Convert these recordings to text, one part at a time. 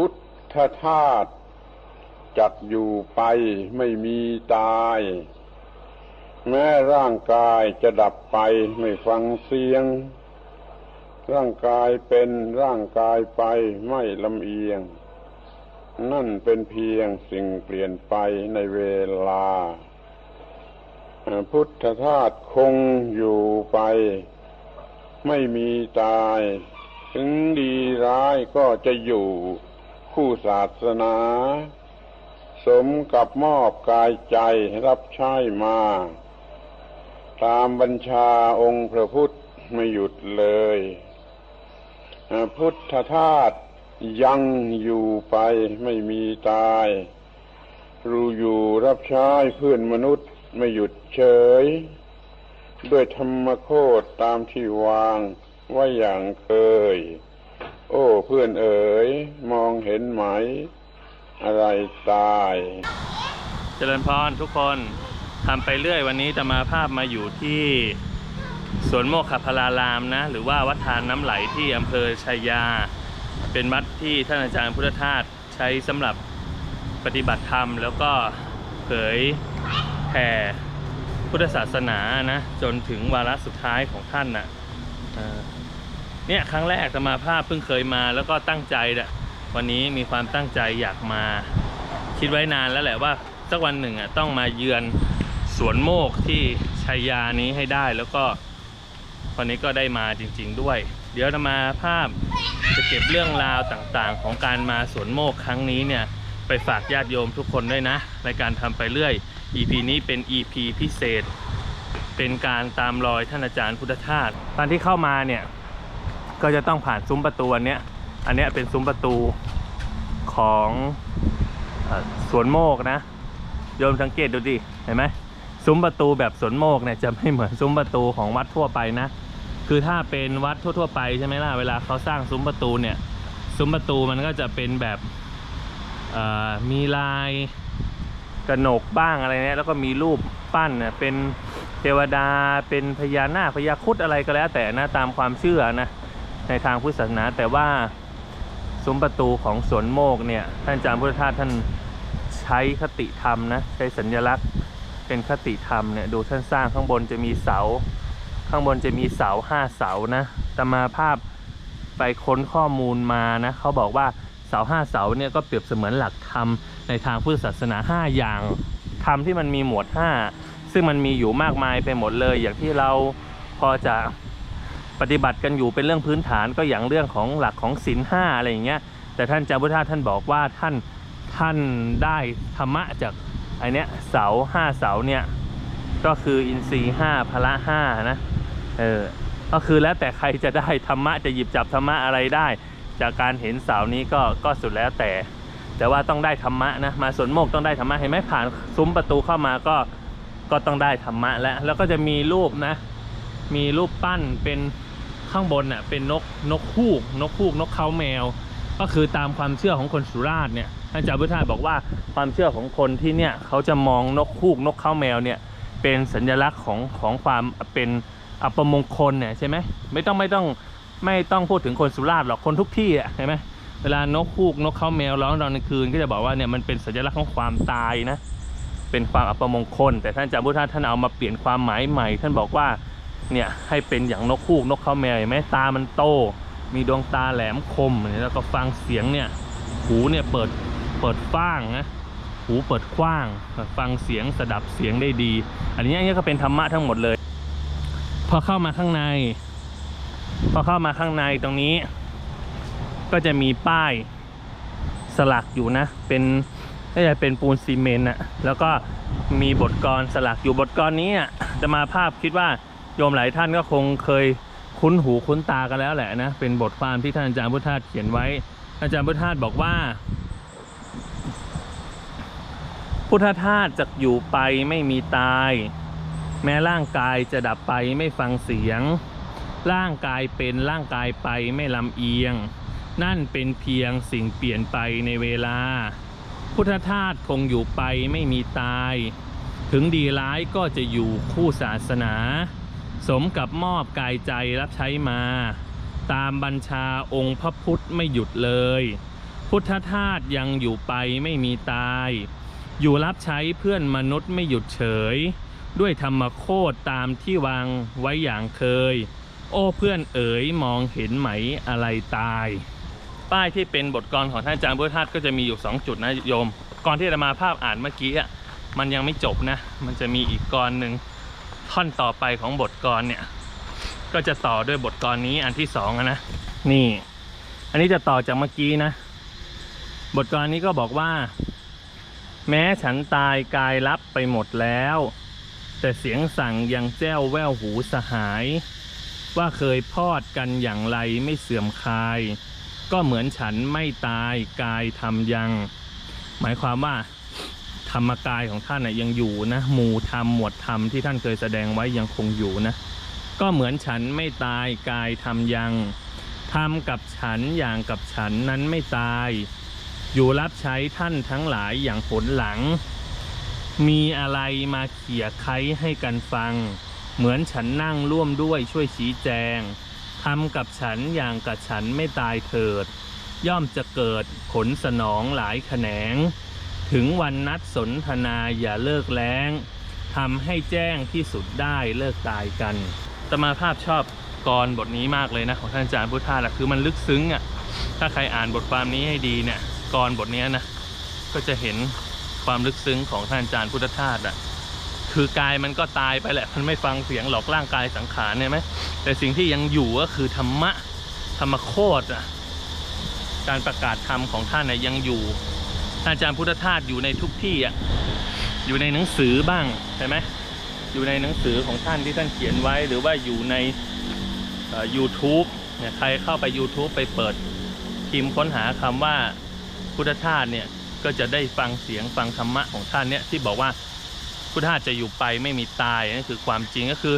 พุทธธาตุจักอยู่ไปไม่มีตาย แม้ร่างกายจะดับไปไม่ฟังเสียง ร่างกายเป็นร่างกายไปไม่ลำเอียง นั่นเป็นเพียงสิ่งเปลี่ยนไปในเวลา พุทธธาตุคงอยู่ไป ไม่มีตาย ถึงดีร้ายก็จะอยู่ คู่ศาสนา สมกับมอบกายใจรับใช้มา ตามบัญชาองค์พระพุทธไม่หยุดเลย พุทธทาสยังอยู่ไปไม่มีตาย รู้อยู่รับใช้เพื่อนมนุษย์ไม่หยุดเฉย ด้วยธรรมโคตตามที่วางไว้อย่างเคย โอ้เพื่อนเอ๋ย มองเห็นไหม อะไรตาย เจริญพรทุกคนทำไปเรื่อยวันนี้จะมาภาพมาอยู่ที่สวนโมกขพลารามนะ หรือว่าวัดทานน้ำไหลที่อำเภอชัยยา เป็นวัดที่ท่านอาจารย์พุทธทาสใช้สำหรับปฏิบัติธรรม แล้วก็เผยแผ่พุทธศาสนานะ จนถึงวาระสุดท้ายของท่านนะเอ่อ เนี่ยครั้งแรกจะมาภาพเพิ่งเคยมาแล้วก็ตั้งใจแหละวันนี้มีความตั้งใจอยากมา คิดไว้นานแล้วแหละว่าสักวันหนึ่งอะต้องมาเยือนสวนโมกที่ชัยยานี้ให้ได้แล้วก็วันนี้ก็ได้มาจริง ๆ ด้วย เดี๋ยวจะมาภาพจะเก็บเรื่องราวต่างๆ ของการมาสวนโมกครั้งนี้เนี่ยไปฝากญาติโยมทุกคนด้วยนะในการทำไปเรื่อย EP นี้เป็น EP พิเศษ เป็นการตามรอยท่านอาจารย์พุทธทาสตอนที่เข้ามาเนี่ย ก็จะต้องผ่านซุ้มประตูอันเนี้ยอันเนี้ยเป็นซุ้มประตูของอสวนโมกนะโยมสังเกตดูดิเห็นไหมซุ้มประตูแบบสวนโมกเนี่ยจะไม่เหมือนซุ้มประตูของวัดทั่วไปนะ คือถ้าเป็นวัดทั่ว ๆ ไปใช่ไหมล่ะเวลาเขาสร้างซุ้มประตูเนี่ยซุ้มประตูมันก็จะเป็นแบบมีลายกระหนกบ้างอะไรเนี่ยแล้วก็มีรูปปั้นเนี่ยเป็นเทวดาเป็นพญานาคพญาคุดอะไรก็แล้วแต่นะตามความเชื่อนะ ในทางพุทธศาสนา แต่ว่าซุ้มประตูของสวนโมกเนี่ยท่านอาจารย์พุทธทาสท่านใช้คติธรรมนะใช้สัญลักษณ์เป็นคติธรรมเนี่ยดูท่านสร้างข้างบนจะมีเสา ข้างบนจะมีเสาห้าเสานะแต่มาภาพไปค้นข้อมูลมานะเขาบอกว่าเสาห้าเสาเนี่ยก็เปรียบเสมือนหลักธรรมในทางพุทธศาสนาห้าอย่างธรรมที่มันมีหมวดห้าซึ่งมันมีอยู่มากมายไปหมดเลย อย่างที่เราพอจะ ปฏิบัติกันอยู่เป็นเรื่องพื้นฐานก็อย่างเรื่องของหลักของศีลห้าอะไรอย่างเงี้ยแต่ท่านจารุทธาท่านบอกว่าท่านท่านได้ธรรมะจากไอเนี้ยเสาห้าเสาเนี่ยก็คืออินทรีห้าพละห้านะเออก็คือแล้วแต่ใครจะได้ธรรมะจะหยิบจับธรรมะอะไรได้ จากการเห็นเสานี้ก็ก็สุดแล้วแต่ แต่ว่าต้องได้ธรรมะนะมาสวนโมกต้องได้ธรรมะเห็นไหมผ่านซุ้มประตูเข้ามาก็ก็ต้องได้ธรรมะแล้วแล้วก็จะมีรูปนะ มีรูปปั้นเป็น ข้างบนน่ะเป็นนกนกฮูก นกฮูกนกเขาแมว ก็คือตามความเชื่อของคนสุราษฎร์เนี่ยท่านอาจารย์พุทธาบอกว่าความเชื่อของคนที่เนี่ยเขาจะมองนกฮูกนกเขาแมวเนี่ยเป็นสัญลักษณ์ของของความเป็นอัปมงคลเนี่ยใช่ไหมไม่ต้องไม่ต้องไม่ต้องพูดถึงคนสุราษฎร์หรอกคนทุกที่อะใช่ไหมเวลานกฮูกนกเขาแมวร้องตอนกลางคืนก็จะบอกว่าเนี่ยมันเป็นสัญลักษณ์ของความตายนะเป็นความอัปมงคล แต่ท่านอาจารย์พุทธาท่านเอามาเปลี่ยนความหมายใหม่ ท่านบอกว่า เนี่ยให้เป็นอย่างนกคูกนกเขาวแมวเห็นไหมตามันโต มีดวงตาแหลมคมเนี่ยแล้วก็ฟังเสียงเนี่ยหูเนี่ยเปิดเปิดฟ้างนะหูเปิดกว้าง ฟังเสียงสดับเสียงได้ดี อันนี้อันนี้ก็เป็นธรรมะทั้งหมดเลย พอเข้ามาข้างใน พอเข้ามาข้างในตรงนี้ ก็จะมีป้ายสลักอยู่นะ เป็นน่าจะเป็นปูนซีเมนต์อะแล้วก็มีบทกลสลักอยู่บทกลนี้อะจะมาภาพคิดว่า โยมหลายท่านก็คงเคยคุ้นหูคุ้นตากันแล้วแหละนะ เป็นบทความที่ท่านอาจารย์พุทธาเขียนไว้ อาจารย์พุทธาบอกว่า พุทธทาสจะอยู่ไปไม่มีตาย แม้ร่างกายจะดับไปไม่ฟังเสียง ร่างกายเป็นร่างกายไปไม่ลำเอียง นั่นเป็นเพียงสิ่งเปลี่ยนไปในเวลา พุทธทาสคงอยู่ไปไม่มีตาย ถึงดีร้ายก็จะอยู่คู่ศาสนา สมกับมอบกายใจรับใช้มา ตามบัญชาองค์พระพุทธไม่หยุดเลย พุทธทาสยังอยู่ไปไม่มีตาย อยู่รับใช้เพื่อนมนุษย์ไม่หยุดเฉย ด้วยธรรมโคตตามที่วางไว้อย่างเคย โอ้เพื่อนเอ๋ยมองเห็นไหมอะไรตาย ป้ายที่เป็นบทกลอนของท่านอาจารย์พุทธทาสก็จะมีอยู่ 2 จุดนะโยมก่อนที่จะมาภาพอ่านเมื่อกี้อะมันยังไม่จบนะ มันจะมีอีกกรหนึ่ง ท่อนต่อไปของบทกลเนี่ย ก็จะต่อด้วยบทกลนี้อันที่สองนะ นี่ อันนี้จะต่อจากเมื่อกี้นะ บทกลนี้ก็บอกว่า แม้ฉันตายกายรับไปหมดแล้ว แต่เสียงสั่งยังแจ้วแววหูสหาย ว่าเคยพอดกันอย่างไรไม่เสื่อมคลาย ก็เหมือนฉันไม่ตายกายทำยัง หมายความว่า ธรรมกายของท่านน่ะยังอยู่นะหมู่ธรรมหมวดธรรมที่ท่านเคยแสดงไว้ยังคงอยู่นะ ก็เหมือนฉันไม่ตายกายทำยังทำกับฉันอย่างกับฉันนั้นไม่ตาย อยู่รับใช้ท่านทั้งหลายอย่างผลหลัง มีอะไรมาเขี่ยไค้ให้กันฟัง เหมือนฉันนั่งร่วมด้วยช่วยชี้แจงทำกับฉันอย่างกับฉันไม่ตายเถิด ย่อมจะเกิดผลสนองหลายแขนง ถึงวันนัดสนทนาอย่าเลิกแล้งทำให้แจ้งที่สุดได้เลิกตายกันตมาภาพชอบกรบทนี้มากเลยนะของท่านอาจารย์พุทธาแหละคือมันลึกซึ้งอะถ้าใครอ่านบทความนี้ให้ดีเนี่ยกรบทเนี้ยนะก็จะเห็นความลึกซึ้งของท่านอาจารย์พุทธทาสอะคือกายมันก็ตายไปแหละ มันไม่ฟังเสียงหรอกร่างกายสังขารเนี่ยไหมแต่สิ่งที่ยังอยู่ก็คือธรรมะธรรมโคตรอะการประกาศธรรมของท่านน่ยยังอยู่ อาจารย์พุทธทาสอยู่ในทุกที่อะอยู่ในหนังสือบ้างใช่ไหมอยู่ในหนังสือของท่านที่ท่านเขียนไว้ หรือว่าอยู่ในเอ่อ YouTube เนี่ยใครเข้าไป YouTube ไปเปิดพิมพ์ค้นหาคำว่าพุทธทาสเนี่ยก็จะได้ฟังเสียงฟังธรรมะของท่านเนี่ยที่บอกว่าพุทธทาสจะอยู่ไปไม่มีตายนั่นคือความจริงก็คือ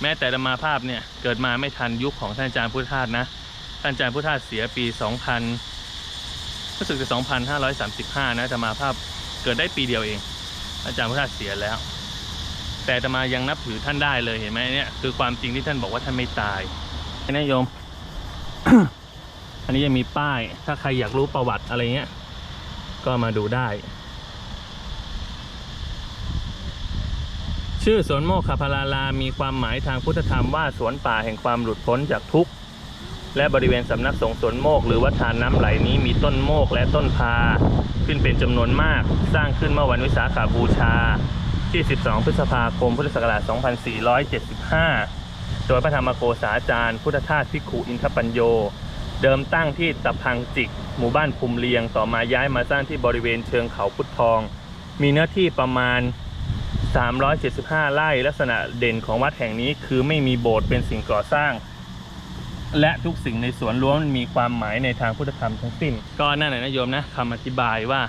แม้แต่ธรรมาภาพเนี่ยเกิดมาไม่ทันยุคของท่านอาจารย์พุทธทาสนะท่านอาจารย์พุทธทาสเสียปี 2000 รู้สึกจะ 2,535 นะธรรมาภาพเกิดได้ปีเดียวเอง อาจารย์พุทธาสเสียแล้ว แต่ธรรมายังนับถือท่านได้เลยเห็นไหมเนี่ยคือความจริงที่ท่านบอกว่าท่านไม่ตายนะโยม อันนี้ยังมีป้าย ถ้าใครอยากรู้ประวัติอะไรเงี้ย ก็มาดูได้ ชื่อสวนโมกขพลาลามีความหมายทางพุทธธรรมว่าสวนป่าแห่งความหลุดพ้นจากทุกข์ และบริเวณสำนักสงฆ์สวนโมก หรือวัดทานน้ำไหลนี้มีต้นโมกและต้นพา ขึ้นเป็นจำนวนมาก สร้างขึ้นเมื่อวันวิสาขาบูชา ที่ 12 พฤษภาคม พุทธศักราช 2475 โดยพระธรรมโกษาจารย์ พุทธทาสพิกขุอินทปัญโย เดิมตั้งที่ตะพังจิก หมู่บ้านภูมิเลียงต่อมาย้ายมาสร้างที่บริเวณเชิงเขาพุทธทอง มีเนื้อที่ประมาณ375 ไร่ ลักษณะเด่นของวัดแห่งนี้คือไม่มีโบสถ์เป็นสิ่งก่อสร้าง และทุกสิ่งในสวนล้วนมีความหมายในทางพุทธธรรมทั้งสิ้น ก็นั่นแหละนะโยมนะคำอธิบายว่า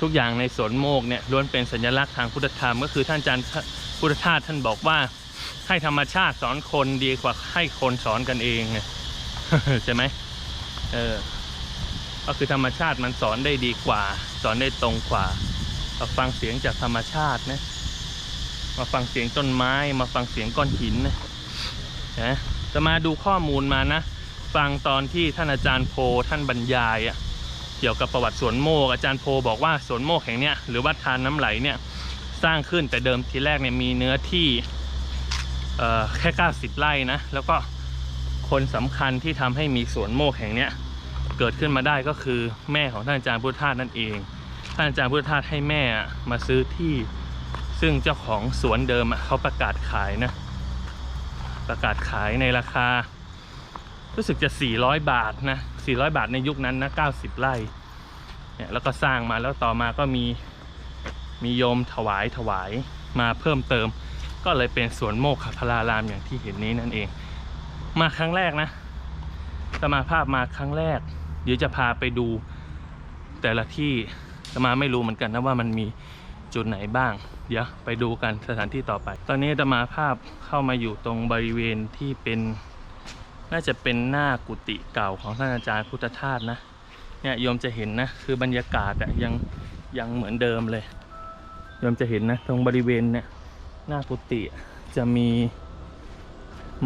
ทุกอย่างในสวนโมกเนี่ยล้วนเป็นสัญลักษณ์ทางพุทธธรรม ก็คือท่านอาจารย์พุทธทาสท่านบอกว่า ให้ธรรมชาติสอนคนดีกว่าให้คนสอนกันเองใช่ไหมเออก็คือธรรมชาติมันสอนได้ดีกว่า สอนได้ตรงกว่ามาฟังเสียงจากธรรมชาตินะมาฟังเสียงต้นไม้ มาฟังเสียงก้อนหินนะนะ จะมาดูข้อมูลมานะ ฟังตอนที่ท่านอาจารย์โพท่านบรรยายอะเกี่ยวกับประวัติสวนโมกอาจารย์โพบอกว่าสวนโมกแห่งเนี้ยหรือวัดทานน้ำไหลเนี่ยสร้างขึ้นแต่เดิมทีแรกเนี่ยมีเนื้อที่เอ่อแค่90ไร่นะแล้วก็คนสำคัญที่ทำให้มีสวนโมกแห่งเนี้ยเกิดขึ้นมาได้ก็คือแม่ของท่านอาจารย์พุทธทาสนั่นเอง ท่านอาจารย์พุทธทาสให้แม่มาซื้อที่ ซึ่งเจ้าของสวนเดิมเขาประกาศขายนะ ประกาศขายในราคา รู้สึกจะ 400 บาทนะ 400 บาทในยุคนั้นนะ 90 ไร่เนี่ยแล้วก็สร้างมาแล้วต่อมาก็มีมีโยมถวายถวายมาเพิ่มเติม ก็เลยเป็นสวนโมกขพลารามอย่างที่เห็นนี้นั่นเอง มาครั้งแรกนะสมาภาพมาครั้งแรก เดี๋ยวจะพาไปดูแต่ละที่สมาไม่รู้เหมือนกันนะว่ามันมี จุดไหนบ้าง เดี๋ยวไปดูกันสถานที่ต่อไป ตอนนี้จะมาภาพเข้ามาอยู่ตรงบริเวณที่เป็น น่าจะเป็นหน้ากุฏิเก่าของท่านอาจารย์พุทธทาสนะ เนี่ยโยมจะเห็นนะ คือบรรยากาศอะยังยังเหมือนเดิมเลยโยมจะเห็นนะ ตรงบริเวณเนี่ยหน้ากุฏิจะมี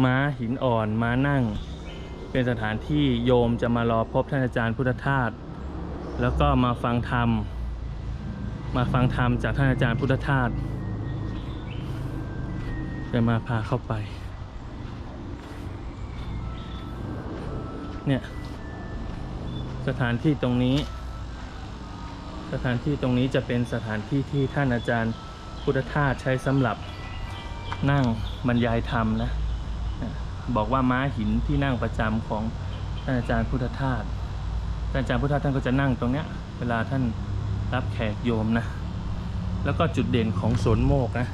ม้าหินอ่อนม้านั่ง เป็นสถานที่โยมจะมารอพบท่านอาจารย์พุทธทาสแล้วก็มาฟังธรรม มาฟังธรรมจากท่านอาจารย์พุทธทาสจะมาพาเข้าไป เนี่ย สถานที่ตรงนี้ สถานที่ตรงนี้จะเป็นสถานที่ที่ท่านอาจารย์พุทธทาสใช้สำหรับนั่งบรรยายธรรมนะ บอกว่าม้าหินที่นั่งประจำของท่านอาจารย์พุทธทาสท่านอาจารย์พุทธทาสท่านก็จะนั่งตรงเนี้ย เวลาท่าน รับแขกโยมนะ แล้วก็จุดเด่นของสวนโมกนะ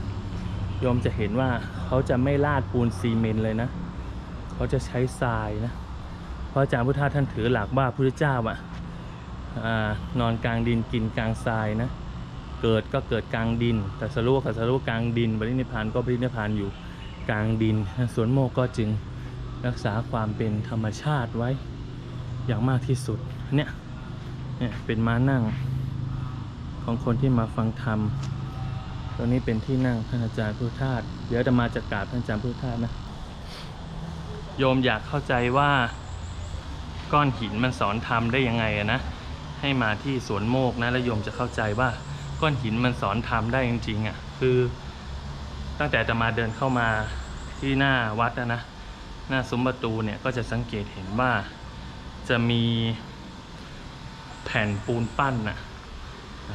โยมจะเห็นว่าเขาจะไม่ลาดปูนซีเมนต์เลยนะ เขาจะใช้ทรายนะ เพราะอาจารย์พุทธาท่านถือหลักว่าพระพุทธเจ้าอะอ่านอนกลางดินกินกลางทรายนะ เกิดก็เกิดกลางดิน แต่สรุปก็สรุปกลางดินบริณิพานก็บริณิพานอยู่กลางดินสวนโมกก็จึงรักษาความเป็นธรรมชาติไว้อย่างมากที่สุดเนี่ยเนี่ยเป็นม้านั่ง ของคนที่มาฟังธรรมตัวนี้เป็นที่นั่งท่านอาจารย์พุทธาสเดี๋ยวจะมาจัดกราบท่านอาจารย์พุทธาสนะ โยมอยากเข้าใจว่าก้อนหินมันสอนธรรมได้ยังไงอะนะ ให้มาที่สวนโมกนะแล้วโยมจะเข้าใจว่าก้อนหินมันสอนธรรมได้จริงๆอะ่ะ คือตั้งแต่จะมาเดินเข้ามาที่หน้าวัดนะนะหน้าซุ้มประตูเนี่ยก็จะสังเกตเห็นว่าจะมีแผ่นปูนปั้นนะ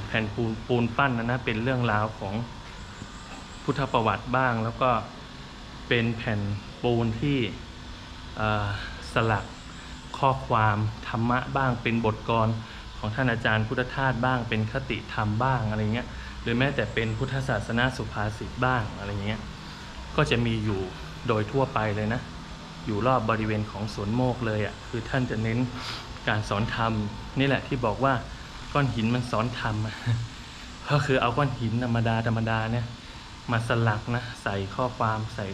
แผ่นปูนปูนปั้นนะนะเป็นเรื่องราวของพุทธประวัติบ้าง แล้วก็เป็นแผ่นปูนที่สลักข้อความธรรมะบ้างเป็นบทกลอนของท่านอาจารย์พุทธทาสบ้าง เป็นคติธรรมบ้างอะไรเงี้ยหรือแม้แต่เป็นพุทธศาสนาสุภาษิตบ้างอะไรเงี้ยก็จะมีอยู่โดยทั่วไปเลยนะ อยู่รอบบริเวณของสวนโมกเลยอะ่ะคือท่านจะเน้นการสอนธรรมนี่แหละที่บอกว่า ก้อนหินมันสอนธรรมอะก็คือเอาก้อนหินธรรมดาธรรมดาเนี่ยมาสลักนะใส่ข้อความใส่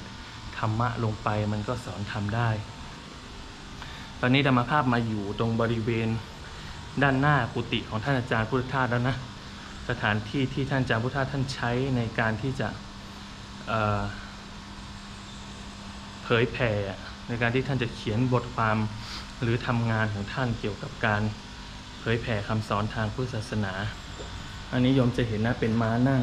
ธรรมะลงไปมันก็สอนธรรมได้ ตอนนี้ธรรมภาพมาอยู่ตรงบริเวณด้านหน้ากุฏิของท่านอาจารย์พุทธทาสแล้วนะสถานที่ที่ท่านอาจารย์พุทธทาสท่านใช้ในการที่จะเผยแผ่ในการที่ท่านจะเขียนบทความหรือทำงานของท่านเกี่ยวกับการ ยแผ่คำสอนทางพุทธศาสนา อันนี้โยมจะเห็นนะเป็นม้านั่ง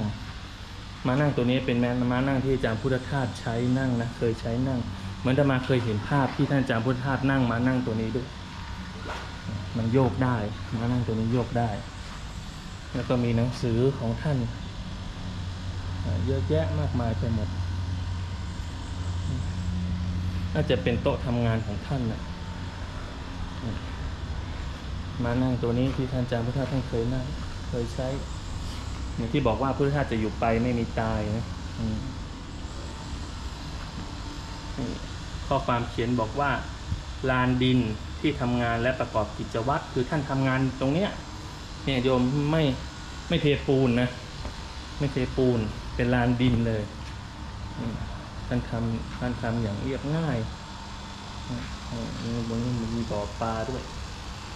ม้านั่งตัวนี้เป็นแม้ม้านั่งที่อาจารย์พุทธทาสใช้นั่งนะเคยใช้นั่ง เหมือนจะมาเคยเห็นภาพที่ท่านอาจารย์พุทธทาสนั่งม้านั่งตัวนี้ด้วย มันโยกได้ม้านั่งตัวนี้โยกได้ แล้วก็มีหนังสือของท่าน เยอะแยะมากมายไปหมดน่าจะเป็นโต๊ะทำงานของท่านนะ มานั่งตัวนี้ที่ท่านอาจารย์พุทธทาสท่านเคยนั่งเคยใช้อย่างที่บอกว่าพุทธทาสจะอยู่ไปไม่มีตายนะข้อความเขียนบอกว่า ลานดินที่ทำงานและประกอบกิจวัตรคือท่านทำงานตรงเนี้ยเนี่ยโยมไม่ไม่เทปูนนะ ไม่เทปูนเป็นลานดินเลยท่านทำท่านทำอย่างเรียบง่ายบนนี้มันมีบ่อปลาด้วย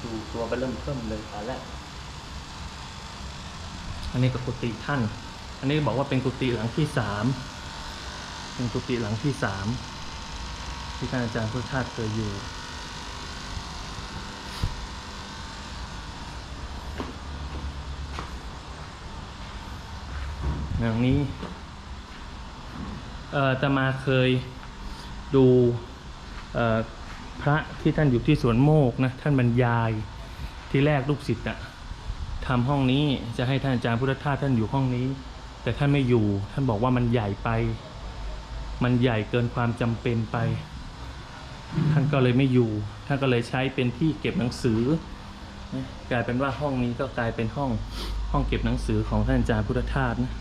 ดูตัวไปเริ่มเพิ่มเลยปลาแรกอันนี้ก็กุฏิท่าน อันนี้บอกว่าเป็นกุฏิหลังที่สาม เป็นกุฏิหลังที่สามที่ท่านอาจารย์พุทธทาสเคยอยู่ อย่างนี้ เอ่อตมาเคยดู เอ่อ พระที่ท่านอยู่ที่สวนโมกนะท่านบรรยายที่แรกลูกศิษย์อะทำห้องนี้จะให้ท่านอาจารย์พุทธทาสท่านอยู่ห้องนี้ แต่ท่านไม่อยู่ท่านบอกว่ามันใหญ่ไป มันใหญ่เกินความจำเป็นไป ท่านก็เลยไม่อยู่ ท่านก็เลยใช้เป็นที่เก็บหนังสือกลายเป็นว่าห้องนี้ก็กลายเป็นห้องห้องเก็บหนังสือของท่านอาจารย์พุทธทาสนะ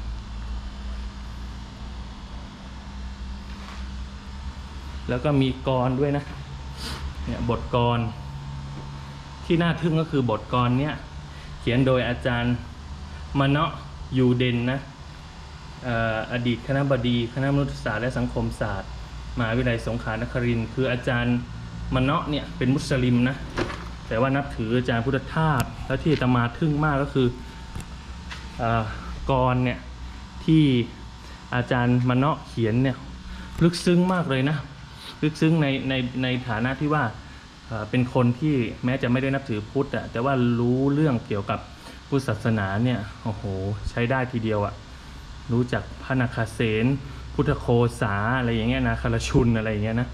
แล้วก็มีกรด้วยนะ เนี่ยบทกรที่น่าทึ่งก็คือบทกรเนี่ยเขียนโดยอาจารย์มณะยูเดนนะออดีตคณะบดีคณะมนุษยศาสตร์และสังคมศาสตร์มหาวิทยาลัยสงขลานครินทร์คืออาจารย์มณะเนี่ยเป็นมุสลิมนะแต่ว่านับถืออาจารย์พุทธทาสแล้วที่ตมาทึ่งมากก็คือเอ่อกรเนี่ยที่อาจารย์มณะเขียนเนี่ยลึกซึ้งมากเลยนะ ลึกซึ้งในในในฐานะที่ว่าเป็นคนที่แม้จะไม่ได้นับถือพุทธอะแต่ว่ารู้เรื่องเกี่ยวกับพุทธศาสนาเนี่ยโอ้โหใช้ได้ทีเดียวอะรู้จักพระนาคาเสนพุทธโคสาอะไรอย่างเงี้ยนะคารชุนอะไรอย่างเงี้ยนะ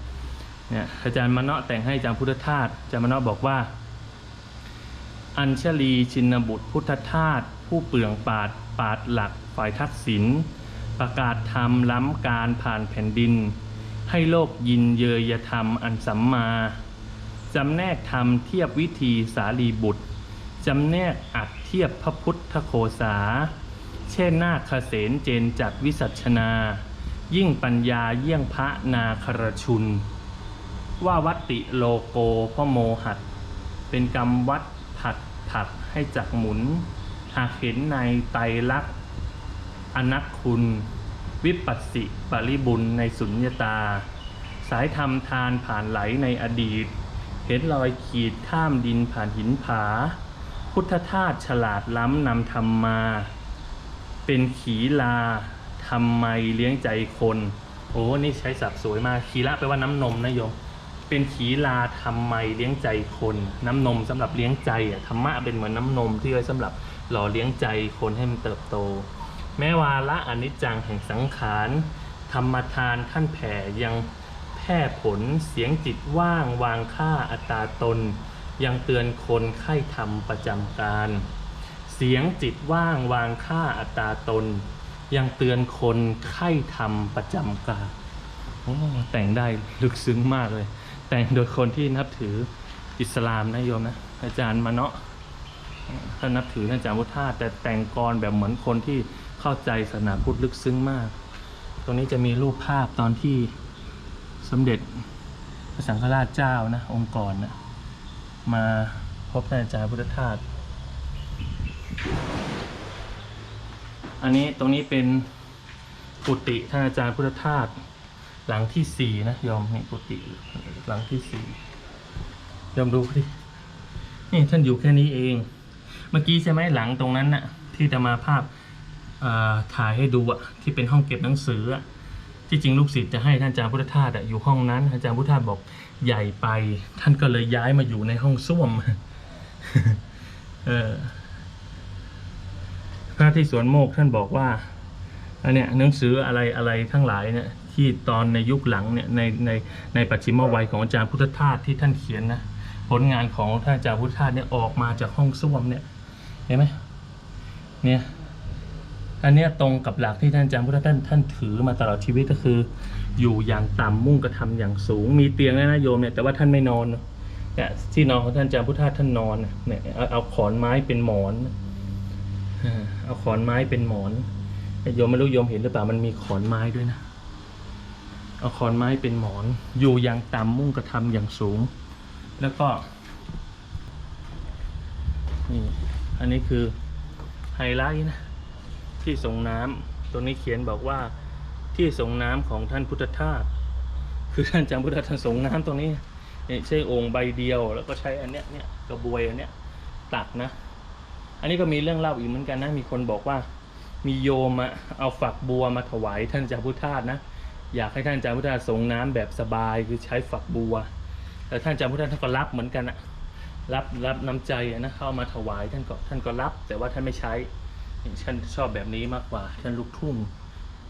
เนี่ยอาจารย์มณะแต่งให้อาจารย์พุทธทาสอาจารย์มณะบอกว่า อัญชลีชินบุตรพุทธทาสผู้เปลืองปาดปาดหลักฝ่ายทักษิณประกาศธรรมล้ำการผ่านแผ่นดิน ให้โลกยินเยยธรรมอันสัมมาจำแนกธรรมเทียบวิธีสาลีบุตรจำแนกอัดเทียบพระพุทธโคสา เช่นนาคเสนเจนจัดวิสัชนา ยิ่งปัญญาเยี่ยงพระนาครชุน ว่าวัตติโลโกพโมหัดเป็นกรรมวัดผัดผักให้จักหมุน หากเห็นในไตรลักษณ์อนักคุณ วิปัสสิปริบุญในสุญญตา สายธรรมทานผ่านไหลในอดีต เห็นรอยขีดข้ามดินผ่านหินผา พุทธทาสฉลาดล้ำนำธรรมมา เป็นขีลาทำไมเลี้ยงใจคน โอ้นี่ใช้ศัพท์สวยมากขีละแปลว่าน้ำนมนะโยมเป็นขีลาทำไมเลี้ยงใจคน น้ำนมสำหรับเลี้ยงใจอะธรรมะเป็นเหมือนน้ำนมที่ไว้สำหรับหล่อเลี้ยงใจคนให้มันเติบโต แม้วาละอนิจจังแห่งสังขารธรรมทานท่านแผ่ยังแพร่ผลเสียงจิตว่างวางค่าอัตาตน ยังเตือนคนไข้ทำประจำการ เสียงจิตว่างวางค่าอัตาตน ยังเตือนคนไข้ทำประจำการโอ้แต่งได้ลึกซึ้งมากเลย แต่งโดยคนที่นับถืออิสลามนะโยมนะอาจารย์มาเนาะท่านนับถือท่านอาจารย์พุทธาแต่แต่งกรแบบเหมือนคนที่ เข้าใจศาสนาพุทธลึกซึ้งมาก ตรงนี้จะมีรูปภาพตอนที่สมเด็จพระสังฆราชเจ้านะองค์กรนะมาพบท่านอาจารย์พุทธทาสอันนี้ตรงนี้เป็นกุฏิท่านอาจารย์พุทธทาสหลังที่สี่นะยอมนี่กุฏิหลังที่สี่ยอมดูดินี่ท่านอยู่แค่นี้เอง เมื่อกี้ใช่ไหมหลังตรงนั้นน่ะที่จะมาภาพ ถ่ายให้ดูอะที่เป็นห้องเก็บหนังสืออะที่จริงลูกศิษย์จะให้ท่านอาจารย์พุทธทาสอยู่ห้องนั้น อาจารย์พุทธทาสบอกใหญ่ไป ท่านก็เลยย้ายมาอยู่ในห้องส้วมเออพระที่สวนโมกท่านบอกว่าอันเนี้ยหนังสืออะไรอะไรทั้งหลายเนี่ยที่ตอนในยุคหลังเนี่ยในในในปัจฉิมวัยของอาจารย์พุทธทาสที่ท่านเขียนนะผลงานของท่านอาจารย์พุทธทาสเนี่ยออกมาจากห้องส้วมเนี่ยเห็นไหมเนี่ย อันนี้ตรงกับหลักที่ท่านอาจารย์พุทธท่านท่านถือมาตลอดชีวิตก็คือ อยู่อย่างต่ำมุ่งกระทำอย่างสูง มีเตียงนะนะโยมเนี่ยแต่ว่าท่านไม่นอนเนี่ยที่นอนของท่านอาจารย์พุทธท่านนอนเนี่ยเอาเอาขอนไม้เป็นหมอนเอาขอนไม้เป็นหมอนโยมไม่รู้โยมเห็นหรือเปล่ามันมีขอนไม้ด้วยนะเอาขอนไม้เป็นหมอน อยู่อย่างต่ำมุ่งกระทำอย่างสูง แล้วก็นี่อันนี้คือไฮไลท์นะ ที่ส่งน้ำตัวนี้เขียนบอกว่าที่ส่งน้ำของท่านพุทธทาสคือท่านจำพุทธทาสส่งน้ำตรงนี้ใช้องค์ใบเดียว แล้วก็ใช้อันเนี้ยเนี่ยกระบวยอันเนี้ยตักนะ อันนี้ก็มีเรื่องเล่าอีกเหมือนกันนะ มีคนบอกว่า มีโยมอะเอาฝักบัวมาถวายท่านจาพุทธาสนะ อยากให้ท่านจาพุทธาสส่งน้ำแบบสบายคือใช้ฝักบัว แต่ท่านจาพุทธาสท่านก็รับเหมือนกันอะรับรับน้ำใจนะเข้ามาถวายท่านก็ท่านก็รับ แต่ว่าท่านไม่ใช้ นี่ท่านชอบแบบนี้มากกว่าท่านลูกทุ่ง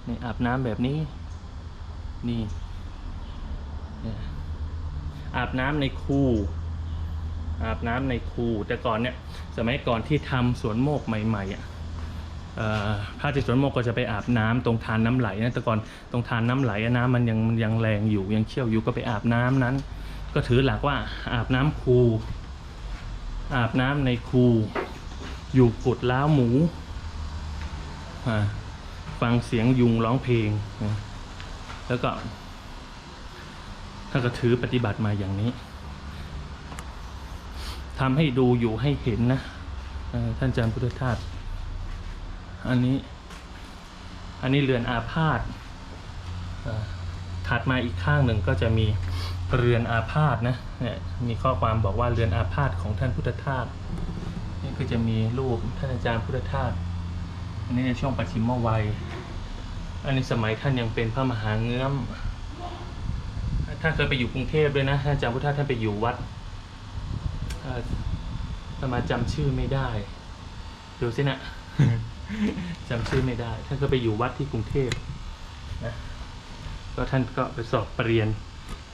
นี่อาบน้ำแบบนี้ นี่ อาบน้ำในคูอาบน้ำในคูแต่ก่อนเนี่ย สมัยก่อนที่ทำสวนโมกใหม่ๆอะเอ่อพระที่สวนโมกก็จะไปอาบน้ำตรงทานน้ำไหลนะแต่ก่อนตรงทานน้ำไหลน้ำมันยังมันยังแรงอยู่ยังเชี่ยวอยู่ก็ไปอาบน้ำนั้น ก็ถือหลักว่าอาบน้ำคูอาบน้ำในคูอยู่กุดล้าวหมู ฟังเสียงยุงร้องเพลงนะแล้วก็ถ้าก็ถือปฏิบัติมาอย่างนี้ทำให้ดูอยู่ให้เห็นนะท่านอาจารย์พุทธทาสอันนี้ อันนี้เรือนอาพาธถัดมาอีกข้างหนึ่งก็จะมีเรือนอาพาธนะเนี่ยมีข้อความบอกว่าเรือนอาพาธของท่านพุทธทาสนี่ก็จะมีรูปท่านอาจารย์พุทธทาส นนี้ในช่วงปัจฉิมวัย อันนี้สมัยท่านยังเป็นพระมหาเงื้อม ท่านเคยไปอยู่กรุงเทพด้วยนะท่านอาจารย์พุทธทาสท่านไปอยู่วัดเอ่ออาตมาจำชื่อไม่ได้ ดูสินะจำชื่อไม่ได้ ท่านก็ไปอยู่วัดที่กรุงเทพนะก็ท่านก็ไปสอบปรริญญา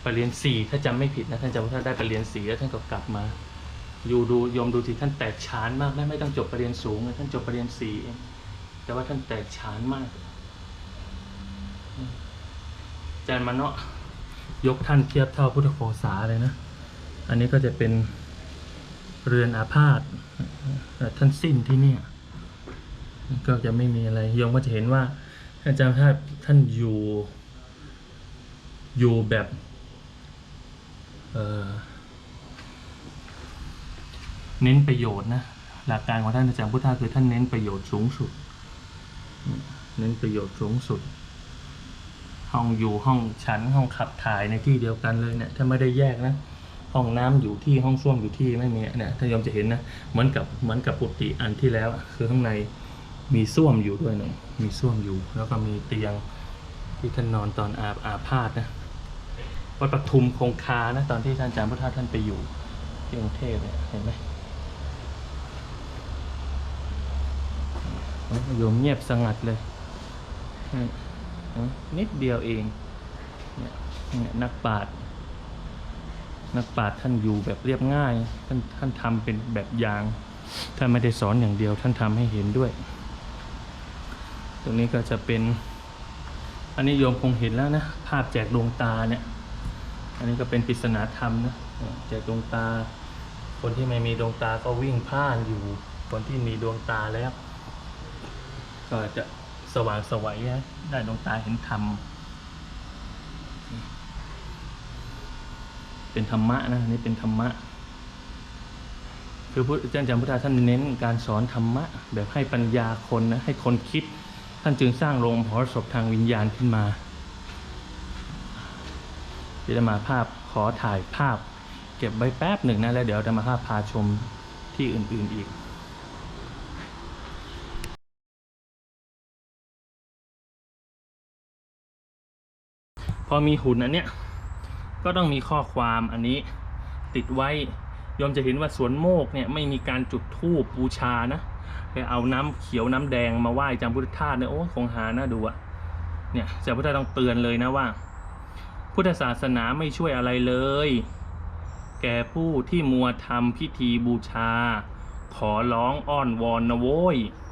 ปรริญญาสี่ถ้าจำไม่ผิดนะท่านจำว่าท่านได้ปรริญญาสี่แล้วท่านก็กลับมา อยู่ดูโยมดูที่ท่านแตกฉานมากนะไม่ต้องจบปรริญญาสูงนะท่านจบปรริญญาสี่เอง แต่ว่าท่านแตกฉานมากอาจารย์มาเนาะยกท่านเทียบเท่าพุทธโฆษาเลยนะ อันนี้ก็จะเป็นเรือนอาพาธท่านสิ้นที่เนี่ย ก็จะไม่มีอะไรโยมก็จะเห็นว่า อาจารย์ท่านท่านอยู่ อยู่แบบเอ่อเน้นประโยชน์นะ หลักการของท่านอาจารย์พุทธาคือท่านเน้นประโยชน์สูงสุด เน้นประโยชน์สูงสุด ห้องอยู่ห้องฉันห้องขับถ่ายในที่เดียวกันเลยเนี่ยถ้าไม่ได้แยกนะ ห้องน้ำอยู่ที่ห้องส้วมอยู่ที่ไม่มีเนี่ยถ้าโยมจะเห็นนะเหมือนกับเหมือนกับปุติอันที่แล้ว คือข้างในมีส้วมอยู่ด้วยหนึ่งมีส้วมอยู่ แล้วก็มีเตียงที่ท่านนอนตอนอาอาพาธนะวัดปทุมคงคานะตอนที่ท่านอาจารย์พุทธท่านไปอยู่ที่กรุงเทพเนี่ยเห็นไหม โยมเงียบสงัดเลย นิดเดียวเองเนี่ยนักปราชญ์นักปราชญ์ท่านอยู่แบบเรียบง่าย ท่านท่านทำเป็นแบบอย่าง ท่านไม่ได้สอนอย่างเดียว ท่านทำให้เห็นด้วย ตรงนี้ก็จะเป็น อันนี้โยมคงเห็นแล้วนะ ภาพแจกดวงตาเนี่ย อันนี้ก็เป็นปริศนาธรรมนะ แจกดวงตา คนที่ไม่มีดวงตาก็วิ่งพล่านอยู่ คนที่มีดวงตาแล้ว ก็จะสว่างสวัยนะได้ดวงตาเห็นธรรม เป็นธรรมะนะนี่เป็นธรรมะ คือพุทธอาจารย์จำพุทธาท่านเน้นการสอนธรรมะ แบบให้ปัญญาคนนะให้คนคิด ท่านจึงสร้างโรงพอศพทางวิญญาณขึ้นมาเดี๋ยวจะมาภาพขอถ่ายภาพ เก็บไว้แป๊บหนึ่งนะแล้วเดี๋ยวจะมาภาพพาชมที่อื่นๆอีก พอมีหุ่นอันเนี้ยก็ต้องมีข้อความอันนี้ติดไว้ยมจะเห็นว่าสวนโมกเนี่ยไม่มีการจุดธูปบูชานะไปเอาน้ำเขียวน้ำแดงมาไหว้จำพุทธทาสเนี่ยโอ้คงหาน่าดูอะเนี่ยจำพุทธทาสต้องเตือนเลยนะว่า พุทธศาสนาไม่ช่วยอะไรเลย แก่ผู้ที่มัวทำพิธีบูชา ขอร้องอ้อนวอนนะโว้ย